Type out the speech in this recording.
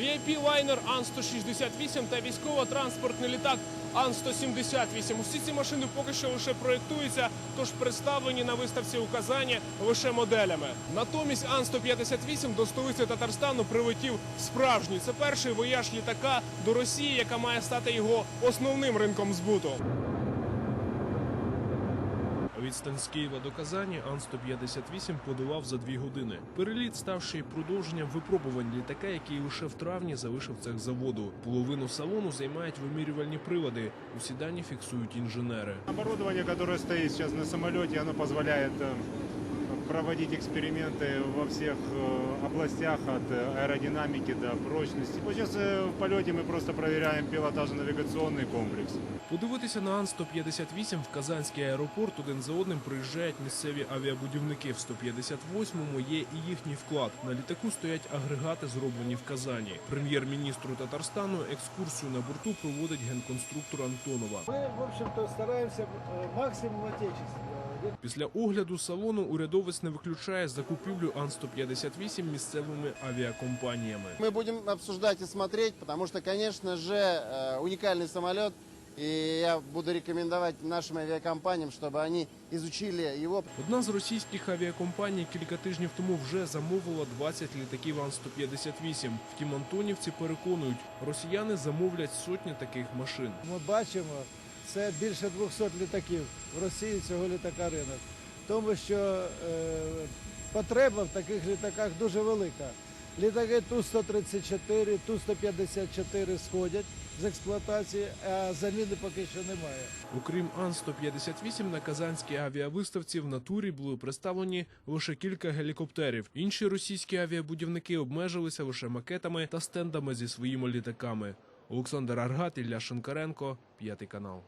VIP-лайнер Ан-168 та військово-транспортний літак Ан-178. Усі ці машини поки що лише проєктуються, тож представлені на виставці у Казані лише моделями. Натомість Ан-158 до столиці Татарстану прилетів справжній. Це перший вояж літака до Росії, яка має стати його основним ринком збуту. Відстань з Києва до Казані Ан-158 подолав за дві години. Переліт ставши продовженням випробувань літака, який лише в травні залишив цех заводу. Половину салону займають вимірювальні прилади. Усі дані фіксують інженери. Оборудование, которое стоит сейчас на самолете, оно позволяет э, проводить эксперименты во всех э, областях от э, аэродинамики до прочности. Вот Сейчас э, в полете мы просто проверяем пилотажно-навигационный комплекс. Подивитися на Ан-158 в Казанський аеропорт один за одним приїжджають місцеві авіабудівники. В 158-му є і їхній вклад. На літаку стоять агрегати, зроблені в Казані. Прем'єр-міністру Татарстану екскурсію на борту проводить генконструктор Антонова. Мы, в общем-то, стараемся э, максимум отечественно. Где- Після огляду салону урядовець не виключає закупівлю Ан-158 місцевими авіакомпаніями. Мы будем обсуждать и смотреть, потому что, конечно же, э, уникальный самолет. И я буду рекомендовать нашим авиакомпаниям, чтобы они изучили его, Одна з російських авіакомпаній кілька тижнів тому вже замовила 20 літаків Ан-158. Втім, антонівці переконують, росіяни замовлять сотні таких машин. Ми бачимо, це більше 200 літаків. В Росії цього літака ринок. Тому що е, потреба в таких літаках дуже велика. Літаки Ту-134, Ту-154 сходять з експлуатації, а заміни поки що немає. Окрім Ан-158, на казанській авіавиставці в натурі були представлені лише кілька гелікоптерів. Інші російські авіабудівники обмежилися лише макетами та стендами зі своїми літаками. Олександр Аргат, Ілля Шинкаренко, п'ятий канал.